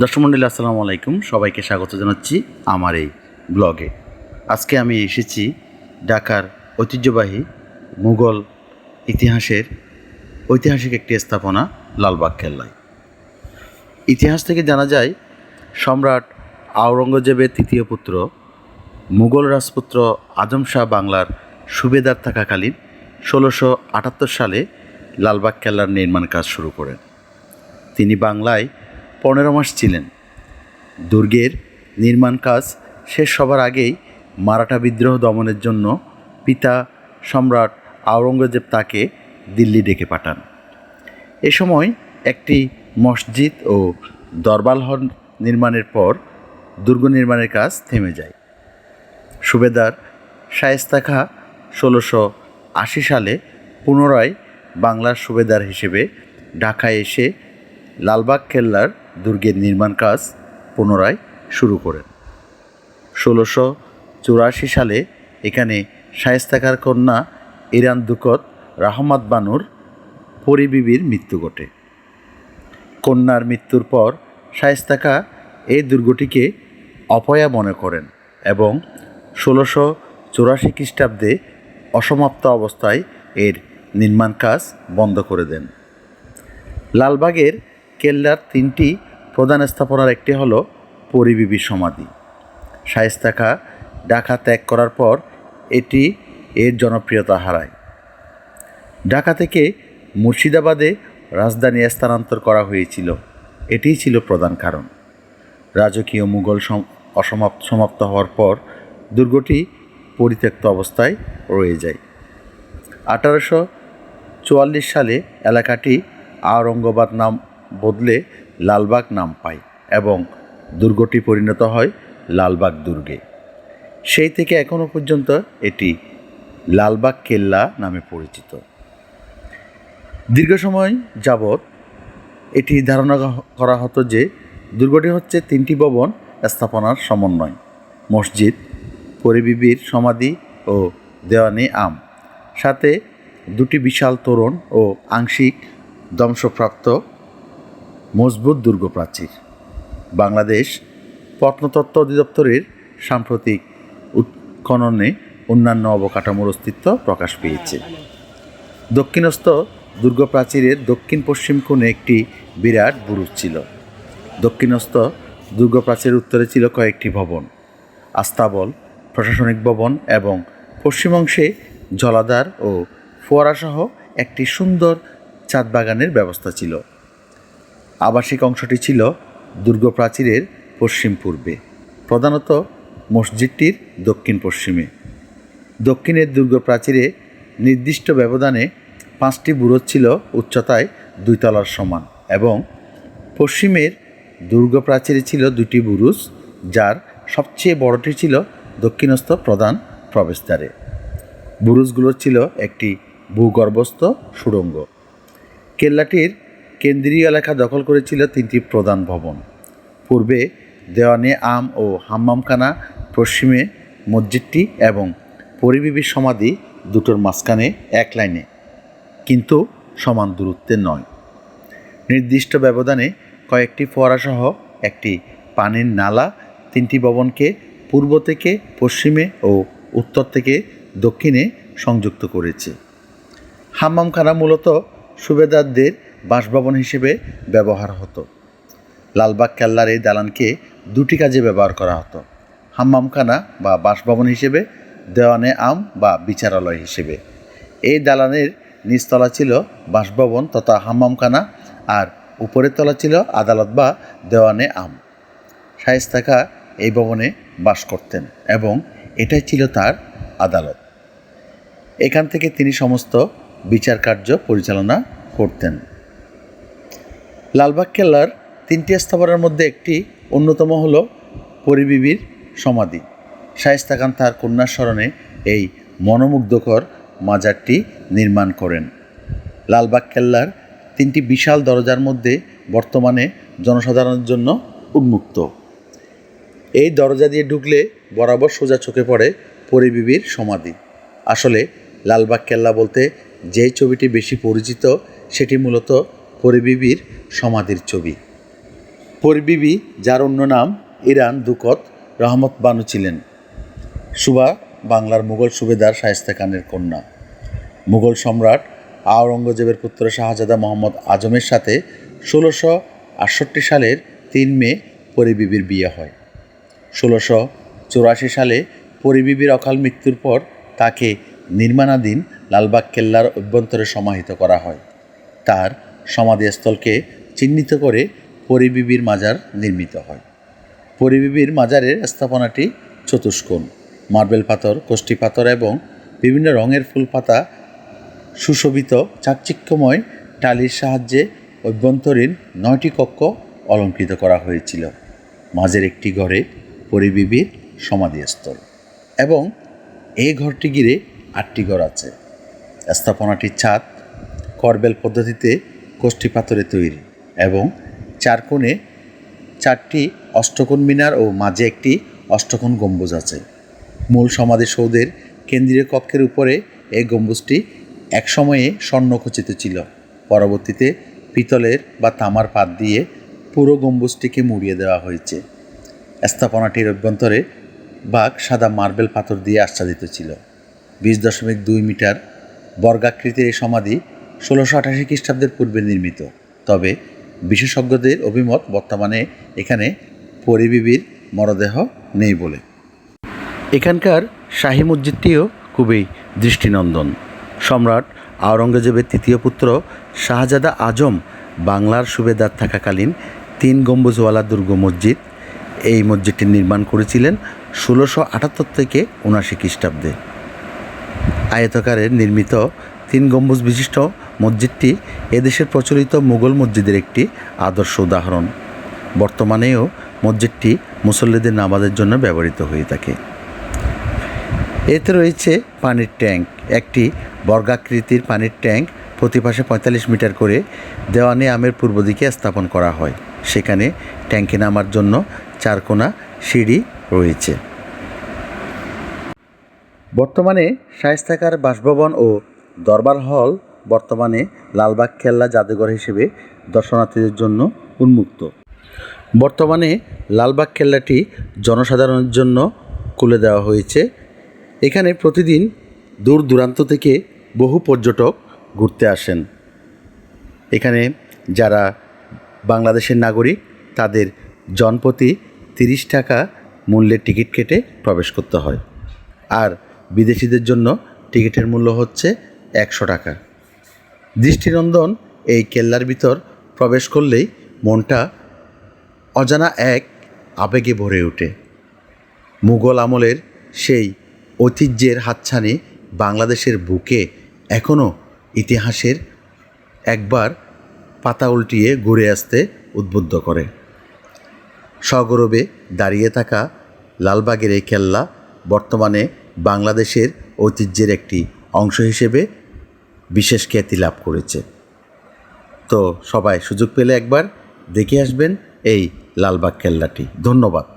দর্শক মন্ডলী আসসালামু আলাইকুম। সবাইকে স্বাগত জানাচ্ছি আমার এই ব্লগে। আজকে আমি এসেছি ঢাকার ঐতিহ্যবাহী মুঘল ইতিহাসের ঐতিহাসিক একটি স্থাপনা, লালবাগ কেল্লায়। ইতিহাস থেকে জানা যায়, সম্রাট আওরঙ্গজেবের তৃতীয় পুত্র, মুঘল রাজপুত্র আজম শাহ বাংলার সুবেদার থাকাকালীন ষোলোশো আটাত্তর সালে লালবাগ কেল্লার নির্মাণ কাজ শুরু করেন। তিনি বাংলায় পনেরো মাস ছিলেন। দুর্গের নির্মাণ কাজ শেষ হবার আগেই মারাঠা বিদ্রোহ দমনের জন্য পিতা সম্রাট আওরঙ্গজেব তাকে দিল্লি ডেকে পাঠান। এ সময় একটি মসজিদ ও দরবার হল নির্মাণের পর দুর্গ নির্মাণের কাজ থেমে যায়। সুবেদার শায়েস্তা খাঁ ষোলোশো আশি সালে পুনরায় বাংলার সুবেদার হিসেবে ঢাকায় এসে লালবাগ কেল্লার দুর্গের নির্মাণ কাজ পুনরায় শুরু করেন। ষোলোশো চুরাশি সালে এখানে শায়েস্তাকার কন্যা ইরান দুকত রাহমাত বানুর পরিবিবির মৃত্যু ঘটে। কন্যার মৃত্যুর পর শায়েস্তাকা এই দুর্গটিকে অপয়া মনে করেন এবং ষোলোশো চুরাশি খ্রিস্টাব্দে অসমাপ্ত অবস্থায় এর নির্মাণ কাজ বন্ধ করে দেন। লালবাগের কেল্লার তিনটি প্রধান স্থাপনার একটি হল পরিবিবি সমাধি। শায়েস্তা খাঁ ঢাকা ত্যাগ করার পর এটি এর জনপ্রিয়তা হারায়। ঢাকা থেকে মুর্শিদাবাদে রাজধানী স্থানান্তর করা হয়েছিল। এটিই ছিল প্রধান কারণ। রাজকীয় মুঘল সম- অসমাপ্ত, সমাপ্ত হওয়ার পর দুর্গটি পরিত্যক্ত অবস্থায় রয়ে যায়। আঠারোশো চুয়াল্লিশ সালে এলাকাটি আওরঙ্গাবাদ নাম বদলে লালবাগ নাম পায় এবং দুর্গটি পরিণত হয় লালবাগ দুর্গে। সেই থেকে এখনও পর্যন্ত এটি লালবাগ কেল্লা নামে পরিচিত। দীর্ঘ সময় যাবৎ এটি ধারণা করা হতো যে দুর্গটি হচ্ছে তিনটি ভবন স্থাপনার সমন্বয়, মসজিদ, পরিবিবির সমাধি ও দেওয়ানি আম। সাথে দুটি বিশাল তোরণ ও আংশিক ধ্বংসপ্রাপ্ত মজবুত দুর্গ প্রাচীর বাংলাদেশ প্রত্নতত্ত্ব অধিদপ্তরের সাম্প্রতিক উৎখননে অন্যান্য অবকাঠামোর অস্তিত্ব প্রকাশ পেয়েছে। দক্ষিণস্থ দুর্গ প্রাচীরের দক্ষিণ পশ্চিম কোণে একটি বিরাট বুরুজ ছিল। দক্ষিণস্থ দুর্গ প্রাচীরের উত্তরে ছিল কয়েকটি ভবন, আস্তাবল, প্রশাসনিক ভবন এবং পশ্চিম অংশে জলাধার ও ফোয়ারাসহ একটি সুন্দর চাঁদ বাগানের ব্যবস্থা ছিল। আবাসিক অংশটি ছিল দুর্গ প্রাচীরের পশ্চিম পূর্বে, প্রধানত মসজিদটির দক্ষিণ পশ্চিমে। দক্ষিণের দুর্গ প্রাচীরে নির্দিষ্ট ব্যবধানে পাঁচটি বুরুজ ছিল উচ্চতায় দুই তলার সমান এবং পশ্চিমের দুর্গ প্রাচীরে ছিল দুটি বুরুজ, যার সবচেয়ে বড়টি ছিল দক্ষিণস্থ প্রধান প্রবেশদ্বারে। বুরুজগুলো ছিল একটি ভূগর্ভস্থ সুড়ঙ্গ। কেল্লাটির কেন্দ্রীয় এলাকা দখল করেছিল তিনটি প্রধান ভবন। পূর্বে দেওয়ানে আম ও হাম্মামখানা, পশ্চিমে মসজিদটি এবং পরিবিবির সমাধি দুটোর মাঝখানে এক লাইনে, কিন্তু সমান দূরত্বে নয়। নির্দিষ্ট ব্যবধানে কয়েকটি ফোয়ারাসহ একটি পানির নালা তিনটি ভবনকে পূর্ব থেকে পশ্চিমে ও উত্তর থেকে দক্ষিণে সংযুক্ত করেছে। হাম্মামখানা মূলত সুবেদারদের বাসভবন হিসেবে ব্যবহার হতো। লালবাগ কেল্লার এই দালানকে দুটি কাজে ব্যবহার করা হতো। হাম্মামখানা বা বাসভবন হিসেবে, দেওয়ানে আম বা বিচারালয় হিসেবে। এই দালানের নিচতলা ছিল বাসভবন তথা হাম্মামখানা আর উপরের তলা ছিল আদালত বা দেওয়ানে আম। শায়েস্তা খাঁ এই ভবনে বাস করতেন এবং এটাই ছিল তার আদালত। এখান থেকে তিনি সমস্ত বিচার কার্য পরিচালনা করতেন। লালবাগ কেল্লার তিনটি স্থাপনার মধ্যে একটি অন্যতম হল পরিবিবির সমাধি। শায়েস্তা খান তার কন্যার স্মরণে এই মনোমুগ্ধকর মাজারটি নির্মাণ করেন। লালবাগ কেল্লার তিনটি বিশাল দরজার মধ্যে বর্তমানে জনসাধারণের জন্য উন্মুক্ত। এই দরজা দিয়ে ঢুকলে বরাবর সোজা চোখে পড়ে পরিবিবির সমাধি। আসলে লালবাগ কেল্লা বলতে যে ছবিটি বেশি পরিচিত, সেটি মূলত পরিবিবির সমাধির ছবি। পরিবিবি, যার অন্য নাম ইরান দুকত রহমত বানু ছিলেন। সুবা, বাংলার মুঘল সুবেদার শায়েস্তা খানের কন্যা। মুঘল সম্রাট আওরঙ্গজেবের পুত্র শাহজাদা মোহাম্মদ আজমের সাথে ষোলোশো আটষট্টি সালের তিন মে পরিবিবির বিয়ে হয়। ষোলোশো চৌরাশি সালে পরিবিবির অকাল মৃত্যুর পর তাকে নির্মাণাধীন লালবাগ কেল্লার অভ্যন্তরে সমাহিত করা হয়। তার সমাধিস্থলকে চিহ্নিত করে পরিবিবির মাজার নির্মিত হয়। পরিবিবির মাজারের স্থাপনাটি চতুষ্কোণ, মার্বেল পাথর কোষ্ঠী পাথর এবং বিভিন্ন রঙের ফুল পাতা সুশোভিত, চাকচিক্যময় টালির সাহায্যে অভ্যন্তরীণ নয়টি কক্ষ অলঙ্কৃত করা হয়েছিল। মাঝের একটি ঘরে পরিবিবির সমাধিস্থল এবং এই ঘরটি ঘিরে আটটি ঘর আছে। স্থাপনাটির ছাদ, করবেল পদ্ধতিতে কোষ্ঠী পাথরে তৈরি এবং চার কোণে চারটি অষ্টকোণ মিনার ও মাঝে একটি অষ্টকোণ গম্বুজ আছে। মূল সমাধিসৌধের কেন্দ্রীয় কক্ষের উপরে এই গম্বুজটি একসময়ে স্বর্ণখচিত ছিল। পরবর্তীতে পিতলের বা তামার পাত দিয়ে পুরো গম্বুজটিকে মুড়িয়ে দেওয়া হয়েছে। স্থাপনাটির অভ্যন্তরে বাঘ সাদা মার্বেল পাথর দিয়ে আচ্ছাদিত ছিল। বিশ দশমিক দুই মিটার বর্গাকৃতির এই সমাধি ষোলোশো আঠাশি খ্রিস্টাব্দের পূর্বে নির্মিত। তবে বিশেষজ্ঞদের অভিমত বর্তমানে এখানে পরিবিবির মরদেহ নেই বলে। এখানকার শাহী মসজিদটিও খুবই দৃষ্টিনন্দন। সম্রাট আওরঙ্গজেবের তৃতীয় পুত্র শাহজাদা আজম বাংলার সুবেদার থাকাকালীন তিন গম্বুজওয়ালা দুর্গ মসজিদ এই মসজিদটি নির্মাণ করেছিলেন ষোলোশো আটাত্তর থেকে উনাশি খ্রিস্টাব্দে। আয়তকারের নির্মিত তিন গম্বুজ বিশিষ্ট মসজিদটি এদেশের প্রচলিত মুঘল মসজিদের একটি আদর্শ উদাহরণ। বর্তমানেও মসজিদটি মুসল্লিদের নামাজের জন্য ব্যবহৃত হয়ে থাকে। এতে রয়েছে পানির ট্যাঙ্ক। একটি বর্গাকৃতির পানির ট্যাঙ্ক প্রতি পাশে পঁয়তাল্লিশ মিটার করে দেওয়ানি আমের পূর্ব দিকে স্থাপন করা হয়। সেখানে ট্যাঙ্কে নামার জন্য চারকোনা সিঁড়ি রয়েছে। বর্তমানে শায়েস্তাকার বাসভবন ও দরবার হল বর্তমানে লালবাগ কেল্লা জাদুঘর হিসেবে দর্শনার্থীদের জন্য উন্মুক্ত। বর্তমানে লালবাগ কেল্লাটি জনসাধারণের জন্য খুলে দেওয়া হয়েছে। এখানে প্রতিদিন দূর দূরান্ত থেকে বহু পর্যটক ঘুরতে আসেন। এখানে যারা বাংলাদেশের নাগরিক, তাদের জনপ্রতি তিরিশ টাকা মূল্যের টিকিট কেটে প্রবেশ করতে হয়। আর বিদেশিদের জন্য টিকিটের মূল্য হচ্ছে একশো টাকা। দৃষ্টিনন্দন এই কেল্লার ভিতর প্রবেশ করলেই মনটা অজানা এক আবেগে ভরে ওঠে। মুঘল আমলের সেই ঐতিহ্যের হাতছানি বাংলাদেশের বুকে এখনও ইতিহাসের একবার পাতা উল্টিয়ে ঘুরে আসতে উদ্বুদ্ধ করে। সগৌরবে দাঁড়িয়ে থাকা লালবাগের এই কেল্লা বর্তমানে বাংলাদেশের ঐতিহ্যের একটি অংশ হিসেবে বিশেষ খ্যাতি লাভ করেছে। তো সবাই সুযোগ পেলে একবার দেখে আসবেন এই লালবাগ কেল্লাটি ধন্যবাদ।